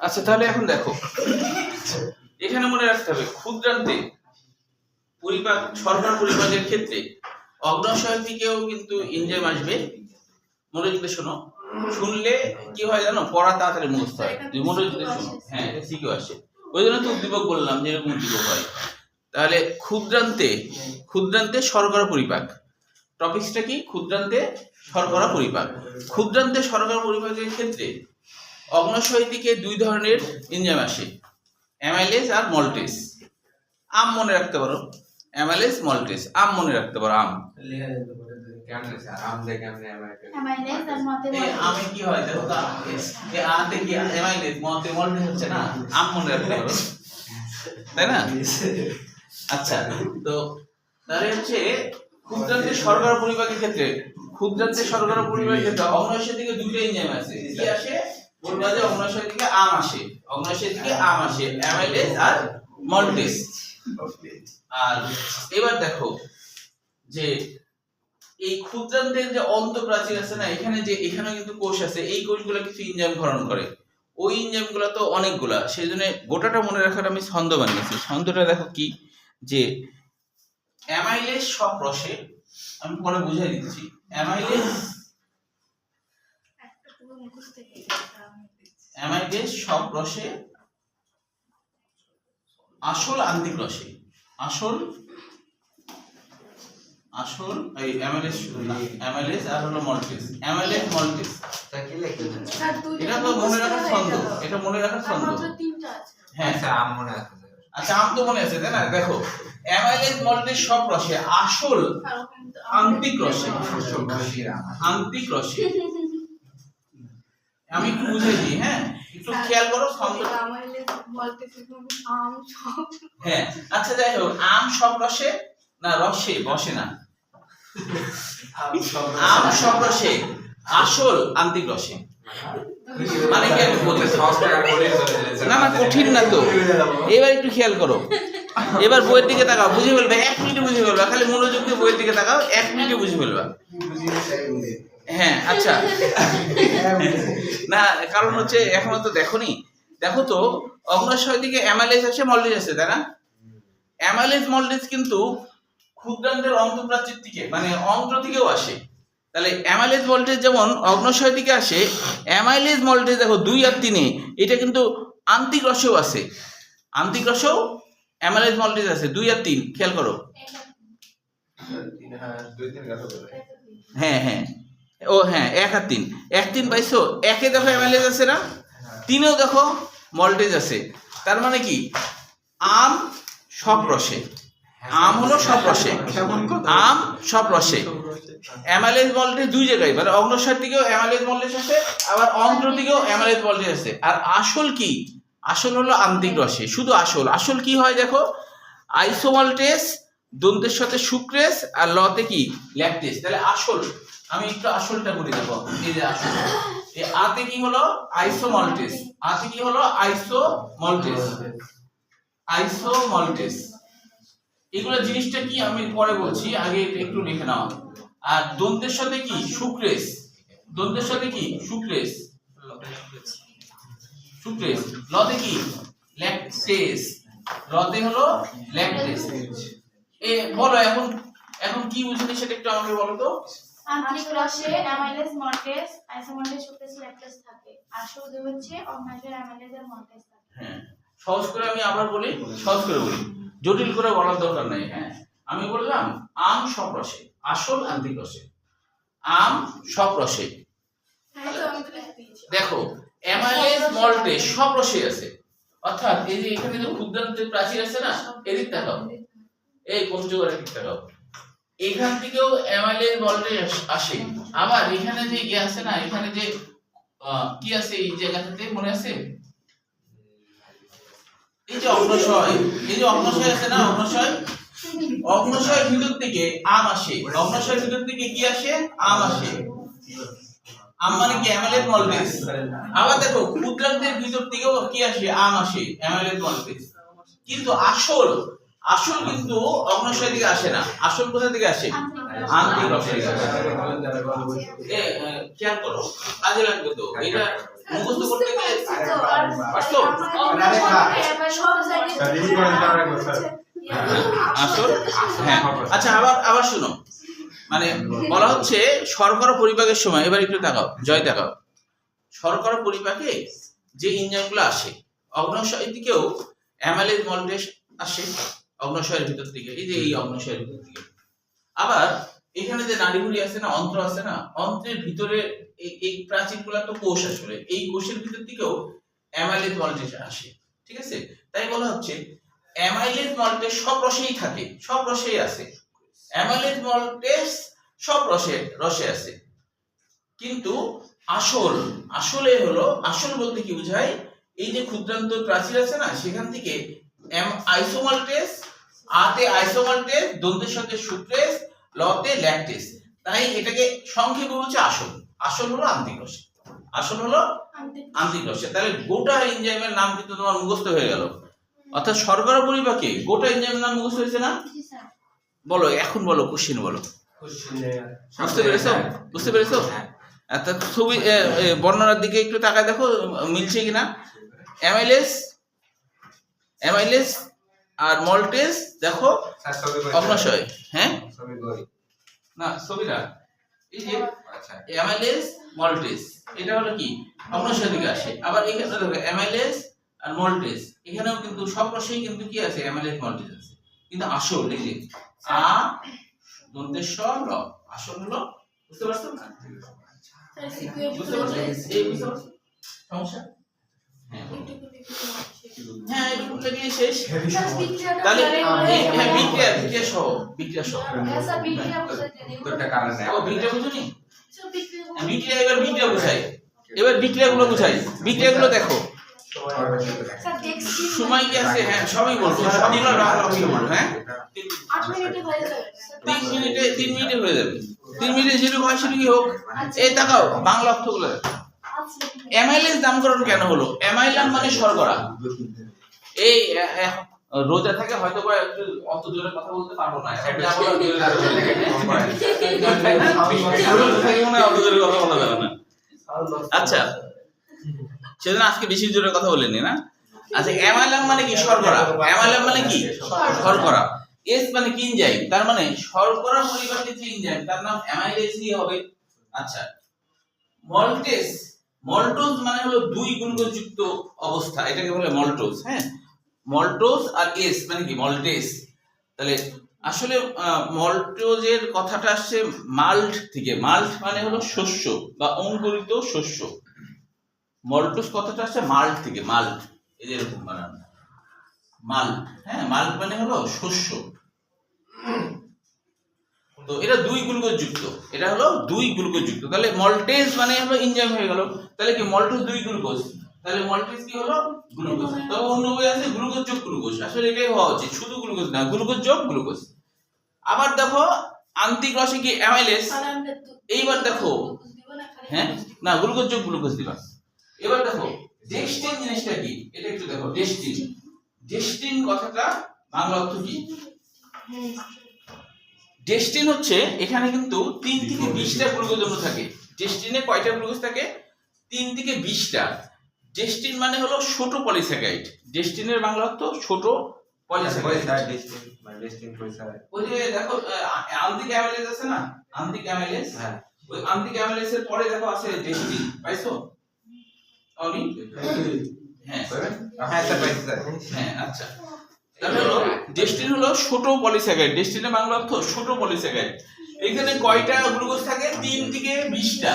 আচ্ছা তাহলে এখন দেখো। এখানে মনে রাখতে হবে, ক্ষুদ্রান্তে পরিপাক, সরকার পরিপাকের ক্ষেত্রে অগ্নাশয় থেকেও কিন্তু এনজাইম আসবে। মনোযোগ শোনো, শুনলে কি হয় জানো? পড়া তাড়াতাড়ি মুখস্থ হয়। তুমি মনোযোগ শোনো। হ্যাঁ এটা শিখেও আসে ওই জন্য তো উদ্দীপক বললাম যে এরকম উদ্দীপক হয়। তাহলে ক্ষুদ্রান্তে ক্ষুদ্রান্তে শর্করা পরিপাক। টপিকসটা কি? ক্ষুদ্রান্তে শর্করা পরিপাক। ক্ষুদ্রান্তে শর্করা পরিপাকের ক্ষেত্রে অগ্নাশয় দিকে দুই ধরনের এনজাইম আসে অ্যামাইলেজ আর মল্টেস। আম মনে রাখতে পারো অ্যামাইলেজ মল্টেস আম মনে রাখতে পারো আম। আম কি হয় দেখো তো এই আতে কি অ্যামাইলেজ মতে মল্টেস হচ্ছে না? আম মনে রাখতে পারো। তাই না? আচ্ছা তো তাহলে হচ্ছে ক্ষুদ্রান্তের শর্করা পরিপাকের ক্ষেত্রে ক্ষুদ্রান্তের শর্করা পরিপাকের ক্ষেত্রে অগ্নাশয় দুটো এনজাইম আছে। কি আসে? বলবা যে অগ্নাশয় দিকে আম আসে। অগ্নাশয় দিকে আম আসে। অ্যামাইলেজ আর মল্টেস আর এবার দেখো যে এই ক্ষুদ্রান্তের যে অন্তঃপ্রাচীর আছে না, এখানে যে এখানে কিন্তু কোষ আছে, এই কোষগুলো কিছু ইনজাইম ক্ষরণ করে। ওই ইনজাইমগুলো তো অনেকগুলা। সেই জন্য গোটাটা মনে রাখার আমি ছন্দ বানিয়েছি। ছন্দটা দেখো কি? যে অ্যামাইলেজ সব রসে আমি পরে বুঝাই দিচ্ছি। অ্যামাইলেজ অ্যামাইলেজ সব রসে আসল আন্তিক রসে। আসল আসল এই অ্যামাইলেজ অ্যামাইলেজ আর হলো মল্টিস। অ্যামাইলেজ দুইটা এটা তো মনে রাখার ছন্দ। এটা মনে রাখার ছন্দ। মাত্র তিনটা আছে। হ্যাঁ। স্যার আম মনে আছে। আচ্ছা আম তো মনে আছে তাই না? দেখো অ্যামাইলেজ মল্টিস সব রসে আসল আন্তিক রসে। আন্তিক রসে। আমি একটু বুঝে দিই হ্যাঁ? একটু খেয়াল করো সব। হ্যাঁ আচ্ছা যাই হোক আম সব রসে? না রসে বসে না। আম সব রসে। আসল আন্তিক রসে। মানে কি আমি বলি? না না কঠিন না তো। এবার একটু খেয়াল করো। এবার বইয়ের দিকে তাকাও বুঝে ফেলবে এক মিনিটে বুঝে ফেলবা খালি মনোযোগ দিয়ে বইয়ের দিকে তাকাও এক মিনিটে বুঝে ফেলবা। হ্যাঁ আচ্ছা। না কারণ হচ্ছে এখনও তো দেখোনি। দেখো তো অগ্নাশয় দিকে অ্যামাইলেজ আছে মল্টেজ আছে তাই না? অ্যামাইলেজ মল্টেজ কিন্তু ক্ষুদ্রান্তের অন্তঃপ্রাচীর থেকে মানে অন্ত্র থেকেও আসে। তাহলে অ্যামাইলেজ ভোল্টেজ যেমন অগ্নশয় দিকে আসে অ্যামাইলেজ ভোল্টেজ দেখো দুই আর তিনে এটা কিন্তু আন্তিক রসেও আছে। আন্তিক রসেও অ্যামাইলেজ ভোল্টেজ আছে দুই আর তিন খেয়াল করো। বলে হ্যাঁ হ্যাঁ। ও হ্যাঁ এক আর তিন। এক তিন পাইছো? একে দেখো অ্যামাইলেজ আছে না? তিনেও দেখো মল্টেজ আছে। তার মানে কি? আম সব রসে। আম হলো সব রসে। আম সব রসে। অ্যামাইলেজ ভোল্টেজ দুই জায়গায়। মানে অগ্নসার দিকেও অ্যামাইলেজ ভোল্টেজ আছে আবার অন্ত্র দিকেও অ্যামাইলেজ ভোল্টেজ আছে। আর আসল কি? আসল হলো আন্তিক রসে। শুধু আসল। আসল কি হয় দেখো? আইসোমল্টেস দন্তের সাথে সুক্রেস আর লতে কি? ল্যাকটেস। তাহলে আসল, আমি একটু আসলটা করে দেবো এই যে আসল। এই আতে কি হলো? আইসোমল্টেস। আতে কি হলো? আইসোমল্টেস। আইসোমল্টেস। এগুলো জিনিসটা কি আমি পরে বলছি, আগে একটু লিখে নাও। আর দন্তের সাথে কি? সুক্রেস। দন্তের সাথে কি? সুক্রেস। সুক্রেস। লতে কি? ল্যাকটেস। লতে হলো ল্যাকটেস। এ বলো এখন এখন কি বুঝলি সেটা একটু আমাকে বলো তো। আন্তরিক রসে amylase maltase isomaltase sucrase lactase থাকে। আর শুধু হচ্ছে অ্যামাইলেজ আর মল্টেজ থাকে। হ্যাঁ সহজ করে আমি আবার বলি সহজ করে বলি। জটিল করে বলার দরকার নাই হ্যাঁ। আমি বললাম আম সব রসে আসল আন্তিক রসে। আম সব রসে। তো আমি তো লিখে দেখো অ্যামাইলেজ সব রসে আছে। অর্থাৎ এই যে এখানে যে ক্ষুদ্রান্তের প্রাচীর আছে না এদিক তাকাও এই পঞ্চগড়ের দিক তাকাও এখান থেকেও অ্যামাইলেজ মল্টে আসে আবার এখানে যে ইয়ে আছে না, এখানে যে কি আছে এই জায়গাটাতে মনে আছে? এই যে অগ্নশয়, এই যে অগ্নশয় আছে না, অগ্নশয়? অগ্নশয়ের ভিতর থেকে আম আসে। অগ্নশয়ের ভিতর থেকে কি আসে? আম আসে। আম মানে কি? অ্যামাইলেজ মল্টেস আবার দেখো ক্ষুদ্রান্তের ভিতর থেকেও কি আসে? আম আসে অ্যামাইলেজ মল্টেস কিন্তু আসল আসল কিন্তু অগ্নশয় দিকে আসে না। আসল কোথা থেকে আসে? আন্তিক খেয়াল করো কাজে লাগবে তো। এটা মুখস্থ করতে গেলে স্যার। আসল? হ্যাঁ। আচ্ছা আবার আবার শুনো। মানে বলা হচ্ছে শর্করা পরিপাকের সময় এবার একটু তাকাও জয় তাকাও। শর্করা পরিপাকে যে ইঞ্জাইমগুলো আসে অগ্নাশয়ের দিকেও অ্যামালেজ মল্টেস আসে। অগ্নাশয়ের ভিতর থেকে এই যে এই অগ্নাশয়ের ভিতর থেকে। আবার এখানে যে নাড়িগুলি আছে না অন্ত্র আছে না অন্ত্রের ভিতরে এই এই প্রাচীরগুলো তো কোষ আসলে এই কোষের ভিতর থেকেও অ্যামাইলেজ মল্টেস আসে ঠিক আছে? তাই বলা হচ্ছে অ্যামাইলেজ মল্টেস সব রসেই থাকে সব রসেই আছে। অ্যামাইলেজ মল্টেস সব রসে রসে আছে। কিন্তু আসল আসলে হলো আসল বলতে কি বোঝায়? এই যে ক্ষুদ্রান্ত প্রাচীর আছে না সেখান থেকে আইসোমাল্টেস আতে আইসোমাল্টেস দন্তের সাথে সুক্রেস লতে ল্যাকটেস। তাই এটাকে সংক্ষেপে হচ্ছে আসল। আসল হলো আন্তিক রস আসল হলো আন্তিক রসে তাহলে গোটা এনজাইমের নাম কিন্তু তোমার মুখস্থ হয়ে গেল। অর্থাৎ শর্করা পরিপাকে গোটা এনজাইমের নাম মুখস্থ হয়েছে না? বলো এখন বলো কোশ্চিন বলো। বুঝতে পেরেছ? বুঝতে পেরেছ? অর্থাৎ ছবি এ, এ, বর্ণনার দিকে একটু তাকায় দেখো মিলছে কিনা? অ্যামাইলেস? অ্যামাইলেস? আর মল্টেস দেখো অগ্নাশয় হ্যাঁ? না ছবিটা। এই যে আচ্ছা। অ্যামাইলেস মল্টেস এটা হলো কি? অগ্নাশয় দিকে আসে। আবার এখানে দেখো অ্যামাইলেস আর মল্টেস এখানেও কিন্তু সব রসেই কিন্তু কি আছে? অ্যামাইলেস মল্টেস আছে। কিন্তু আসল এই যে আ দন্তেশ্বর র আসল হলো বুঝতে পারছ? বুঝতে পারছ? এই বুঝতে পারছ? সমস্যা? হ্যাঁ হ্যাঁ শেষ। তাহলে হ্যাঁ বিক্রিয়া বিক্রিয়া সহ বিক্রিয়া সহ। তোরটা কারণ নেই ও বিক্রিয়া বুঝুনি বিক্রিয়া এবার বিক্রিয়া বুঝাই এবার বিক্রিয়াগুলো বুঝাই। বিক্রিয়াগুলো দেখো। সময় কি আছে? হ্যাঁ সবই সবগুলো বলব হ্যাঁ? তিন মিনিটে তিন মিনিটে হয়ে যাবে। তিন মিনিটে যেটুকু হয় সেটুকুই হোক। এই তাকাও বাংলা অর্থগুলো দেখো। অ্যামাইলেজ নামকরণ কেন হলো? অ্যামাইলাম মানে শর্করা। এই রোজা থেকে হয়তো বা একটু অত জোরে কথা বলতে পারব না। আচ্ছা সেজন্য আজকে বেশি জোরে কথা বলেনি না? আচ্ছা অ্যামাইলাম মানে কি? শর্করা। অ্যামাইলাম মানে কি? শর্করা। এস মানে কি ইনজাইম তার মানে শর্করা পরিবারের যে ইনজাইম তার নাম অ্যামাইলেজই হবে। আচ্ছা মল্টেস মল্টোজ মানে হলো দুই গ্লুকোজ যুক্ত অবস্থা এটাকে বলে মল্টোজ। হ্যাঁ। মল্টোজ আর এস মানে কি? মল্টেস। তাহলে আসলে মল্টোজের কথাটা আসছে মাল্ট থেকে। মাল্ট মানে হলো শস্য বা অঙ্কুরিত শস্য। মল্টোস কথাটা আসছে মাল্ট থেকে মাল্ট। এই যে এরকম বানানো। মাল্ট হ্যাঁ মাল্ট মানে হলো শস্য। তো এটা দুই গ্লুকোজ যুক্ত এটা হলো দুই গ্লুকোজ যুক্ত তাহলে মল্টেজ মানে হলো এনজাইম হয়ে গেল। তাহলে কি মল্টোজ দুই গ্লুকোজ? তাহলে মল্টেজ কি হলো? গ্লুকোজ। তবে অন্য বই আছে গ্লুকোজ যোগ গ্লুকোজ। আসলে এটাই হওয়া উচিত। শুধু গ্লুকোজ না গ্লুকোজ যোগ গ্লুকোজ। আবার দেখো, আন্তিক রসে কি অ্যামাইলেস এইবার দেখো। হ্যাঁ? না গ্লুকোজ যোগ গ্লুকোজ দিবা। এবার দেখো, ডেস্টিন জিনিসটা কি? এটা একটু দেখো, ডেস্টিন। ডেস্টিন কথাটা বাংলা অর্থ কি? ডেস্টিন হচ্ছে এখানে কিন্তু তিন থেকে বিশটা গ্লুকোজ অণু থাকে। ডেস্টিনে কয়টা গ্লুকোজ থাকে? তিন থেকে বিশটা। ডেস্টিন মানে হলো ছোট পলিস্যাকারাইড ডেস্টিনের বাংলা অর্থ ছোট ওই যে দেখো আন্তিক অ্যামাইলেজ আছে না? আন্তিক অ্যামাইলেজ হ্যাঁ। ওই আন্তিক অ্যামাইলেজের পরে দেখো আছে ডেস্টিন পাইছো? অনি? হ্যাঁ। হ্যাঁ স্যার পাইছি স্যার হ্যাঁ আচ্ছা। ডেস্টিন হলো ছোট পলিস্যাকারাইড ডেস্টিনের বাংলা অর্থ ছোট পলিস্যাকারাইড এখানে কয়টা গ্লুকোজ থাকে? তিন থেকে বিশটা।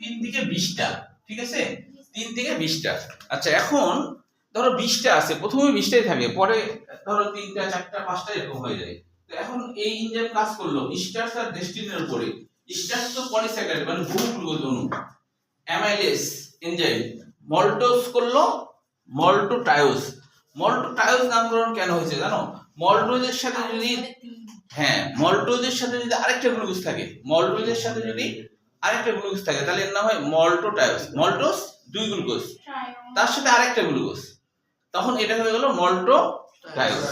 তিন থেকে বিশটা, ঠিক আছে? তিন থেকে বিশটা। আচ্ছা এখন ধরো বিশটা আছে, প্রথমে বিশটাই থাকে, পরে ধরো তিনটা, চারটা, পাঁচটা এরকম হয়ে যায়। তো এখন এই ইঞ্জিন কাজ করল স্টার্স আর ডেস্টিনের উপরে। স্টার্স তো পলিস্যাকারাইড মানে বহু গ্লুকোজ অণু। অ্যামাইলেস এনজাইম মল্টোস করল মল্টোটায়োস মল্টোটায়োস নামকরণ কেন হয়েছে জানো? মল্টোজের সাথে যদি হ্যাঁ মল্টোজের সাথে যদি আরেকটা গ্লুকোজ থাকে মল্টোজের সাথে যদি আরেকটা গ্লুকোজ থাকে তাহলে এর নাম হয় মল্টোটায়োস মল্টোস দুই গ্লুকোজ। তার সাথে আরেকটা গ্লুকোজ। তখন এটা হয়ে গেল মল্টোটায়োস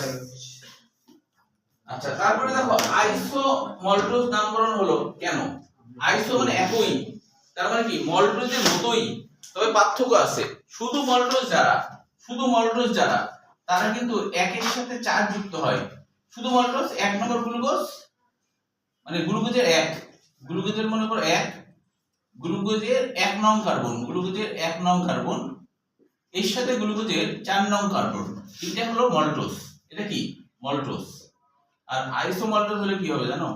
আচ্ছা তারপরে দেখো আইসো মল্টোজ নামকরণ হলো কেন? আইসো মানে একই। তার মানে কি? মল্টোজের মতোই। তবে পার্থক্য আছে। শুধু মল্টোজ যারা শুধু মল্টোজ যারা তারা কিন্তু একের সাথে চার যুক্ত হয়। শুধু মল্টোজ এক নম্বর গ্লুকোজ মানে গ্লুকোজের এক। গ্লুকোজের মনে করো এক, গ্লুকোজের এক নং কার্বন, গ্লুকোজের এক নং কার্বন, এর সাথে গ্লুকোজের চার নং কার্বন। এটা হলো মল্টোজ। এটা কি? মল্টোজ। আর আইসোমল্টোজ হলে কি হবে জানো?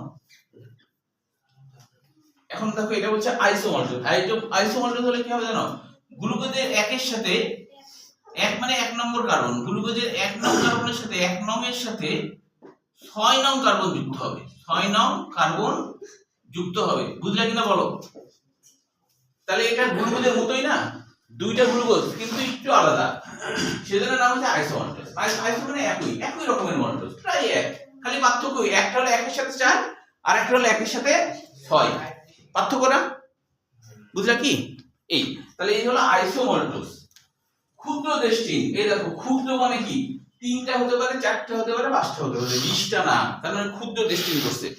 এখন দেখো এটা হচ্ছে আইসোমল্টোজ। আইসোমল্টোজ হলে কি হবে জানো? গ্লুকোজের একের সাথে এক মানে এক নম্বর কার্বন গ্লুকোজের এক নং কার্বনের সাথে, এক নং এর সাথে ছয় নং কার্বন যুক্ত হবে। ছয় নং কার্বন যুক্ত হবে। বুঝলে কিনা বলো? তাহলে এটা গ্লুকোজের মতোই না? দুইটা গ্লুকোজ কিন্তু একটু আলাদা। সেজন্য নাম হচ্ছে আইসোমল্টোজ আইসো মানে একই একই রকমের মল্টোজ প্রায় এক। খালি পার্থক্য একটা হলো একের সাথে চার, আর একটা হলো একের সাথে ছয়। পার্থক্য না বুঝলা কি? এই। তাহলে এই হলো আইসোমল্টোজ ক্ষুদ্র দেশটিন এই দেখো ক্ষুদ্র মানে কি? তিনটা হতে পারে, চারটা হতে পারে, পাঁচটা হতে পারে। বিশটা না, তার মানে ক্ষুদ্র দেশটিন করছে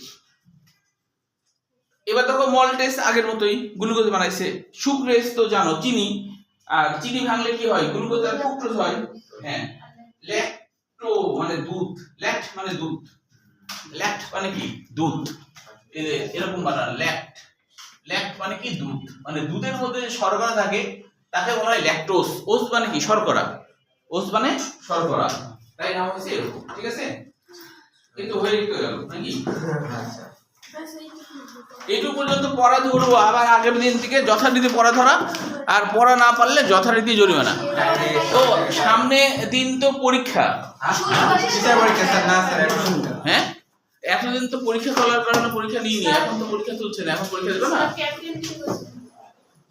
এবার দেখো, মল্টেস আগের মতোই গ্লুকোজ বানাইছে। সুক্রেস তো জানো, চিনি। আর চিনি ভাঙলে কি হয়? গ্লুকোজ আর ফ্রুক্টোজ হয়। হ্যাঁ। ল্যাক্টো মানে দুধ। ল্যাক্ট মানে দুধ। ল্যাক্ট মানে কি? দুধ। এরকম বানান। ল্যাক্ট। ল্যাক্ট মানে কি দুধ? মানে দুধের মধ্যে যে শর্করা থাকে তাকে বলা হয় ল্যাকটোজ ওস মানে কি? শর্করা। ওস মানে শর্করা। তাই নাম হচ্ছে এরকম ঠিক আছে? কিন্তু হয়ে গেল নাকি? আচ্ছা এইটুকু পর্যন্ত পড়া ধরবো আবার আগের দিন থেকে যথারীতি পড়া ধরা আর পড়া না পারলে যথারীতি জরিমানা। তো সামনে দিন তো পরীক্ষা। হ্যাঁ? এতদিন তো পরীক্ষা চলার কারণে পরীক্ষা নিইনি এখন তো পরীক্ষা চলছে না এখন পরীক্ষা দেবে না ক্যাপ্টেন কি বলছে? কি